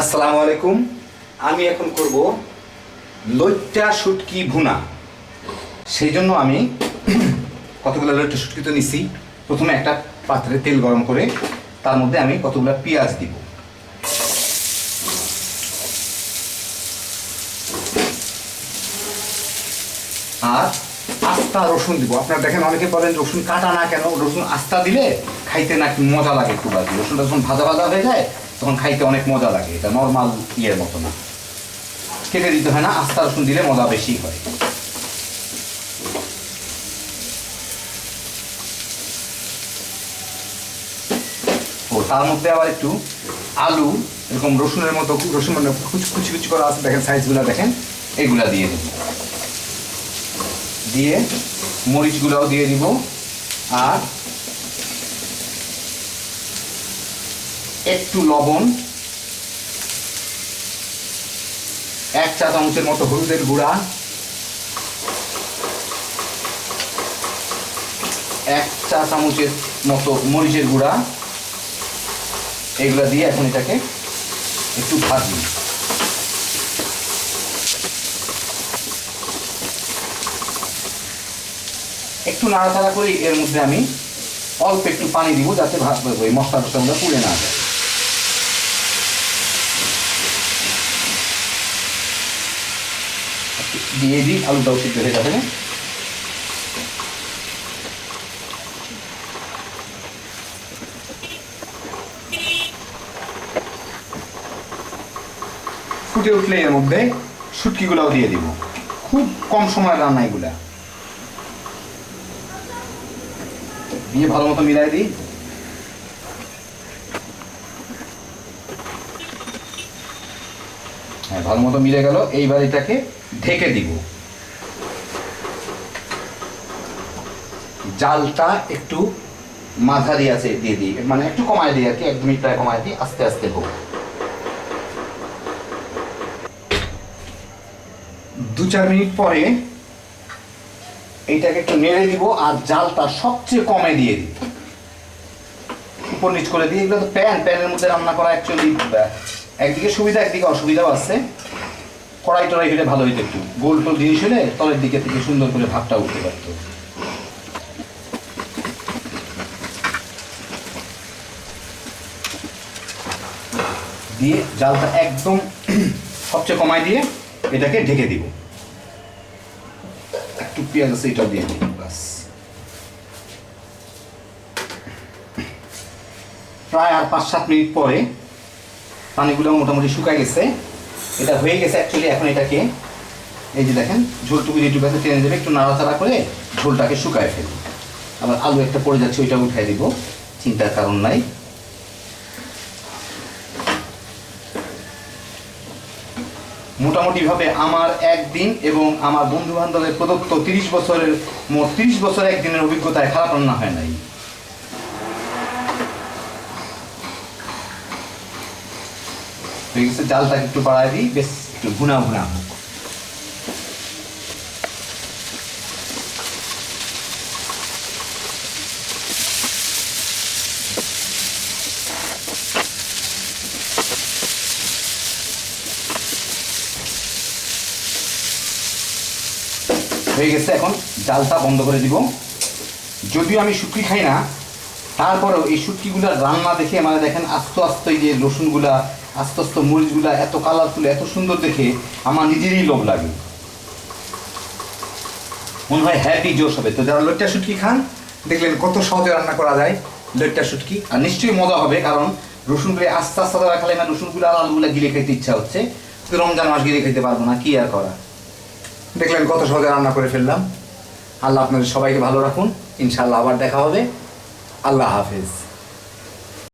আসসালামু আলাইকুম। আমি এখন করব লইট্টা শুটকি ভুনা। সেই জন্য আমি কতগুলো লইট্টা শুটকি তো নিছি। প্রথমে একটা পাত্রে তেল গরম করে তার মধ্যে আমি কতগুলো পেঁয়াজ দিব। আর আস্তা রসুন দিব। আপনারা দেখেন অনেকে বলেন, রসুন কাটা না কেন? রসুন আস্তা দিলে খাইতে নাকি মজা লাগে একটু বাজি। রসুনটা যখন ভাজা ভাজা হয়ে যায় তখন খাইতে অনেক মজা লাগে, এটা নর্মাল ইয়ের মতো না। কেটে দিতে হয় না, আস্তা রসুন দিলে মজা বেশি হয়। ও, তার মধ্যে আবার একটু আলু, এরকম রসুনের মতো, রসুন মানে কুচি কুচি করা আছে, দেখেন সাইজগুলো দেখেন, এগুলা দিয়ে দেবো। দিয়ে মরিচগুলোও দিয়ে দিব, আর একটু লবণ, এক চা চামচের মতো হলুদের গুঁড়া, এক চা চামচের মতো মরিচের গুঁড়া, এগুলো দিয়ে এখন এটাকে একটু ভাজি একটু নাড়াচাড়া করে এর মধ্যে আমি অল্প একটু পানি দিব যাতে ভাত মশলা টসলাগুলো পুড়ে না যায়। দিয়ে দিই, আলুটাও সিদ্ধ হয়ে যাবে। ফুটে উঠলে এর মধ্যে শুটকিগুলোও দিয়ে দিব। খুব কম সময় রান্না এগুলা। দিয়ে ভালো মতো মিলাই দিই। হ্যাঁ ভালো মতো মিলে গেল। এইবার এটাকে ঢেকে দিব। জালটা একটু মাঝারি আছে, দিয়ে দিই। মানে একটু কমায় দিই আর কি, এক মিনিট প্রায় কমায় দিই, আস্তে আস্তে হোক। দু চার মিনিট পরে এইটাকে একটু নেড়ে দিব আর জালটা সবচেয়ে কমে দিয়ে দিব উপর নিচ করে দিয়ে এগুলো তো প্যান, প্যানের মধ্যে রান্না করা অ্যাকচুয়ালি একদিকে সুবিধা, একদিকে অসুবিধাও আছে। কড়াই টড়াই হলে ভালো হইতো একটু। গোল টোল জিনিস হলে তলের দিকে থেকে সুন্দর করে ভাবটা উঠতে পারতো দিয়ে জালটা একদম সবচেয়ে কমাই দিয়ে এটাকে ঢেকে দিব। একটু পেঁয়াজ আছে, এটাও দিয়ে দিই বাস প্রায় আর পাঁচ সাত মিনিট পরে পানিগুলো মোটামুটি শুকায় গেছে। এটা হয়ে গেছে অ্যাকচুয়ালি এখন এটাকে এই যে দেখেন, ঝোলটুকু যেটুকু আছে, টেনে দেবে, একটু নাড়াচাড়া করে ঝোলটাকে শুকায় ফেলব। আবার আলু একটা পড়ে যাচ্ছে, ওইটা উঠাই দিব, চিন্তার কারণ নাই। মোটামুটিভাবে আমার একদিন এবং আমার বন্ধু বান্ধবের প্রদত্ত তিরিশ বছরের মোট তিরিশ বছর একদিনের অভিজ্ঞতায় খারাপ রান্না হয় নাই। হয়ে গেছে জালটাকে একটু বাড়ায় দিই, বেশ একটু ভুনা ভুনা হোক। হয়ে গেছে, এখন জালটা বন্ধ করে দিব। যদিও আমি শুটকি খাই না, তারপরেও এই শুটকিগুলো রান্না দেখে মানে দেখেন আস্তে আস্তে যে রসুনগুলা আস্তে আস্তে মরিচগুলা এত কালারফুল এত সুন্দর দেখে আমার নিজেরই লোভ লাগে। মনে হয় হ্যাপি জোশ হবে। তো যারা লইট্টা শুটকি খান, দেখলেন কত সহজে রান্না করা যায় লইট্টা শুটকি। আর নিশ্চয়ই মজা হবে, কারণ রসুনগুলো আস্তে আস্তে তারা খালে মানে রসুনগুলো আর আলুগুলো গিলে খেতে ইচ্ছা হচ্ছে। তো রমজান মাস গিলে খেতে পারব না, কি আর করা? দেখলেন কত সহজে রান্না করে ফেললাম। আল্লাহ আপনাদের সবাইকে ভালো রাখুন। ইনশাল্লাহ আবার দেখা হবে। আল্লাহ হাফেজ।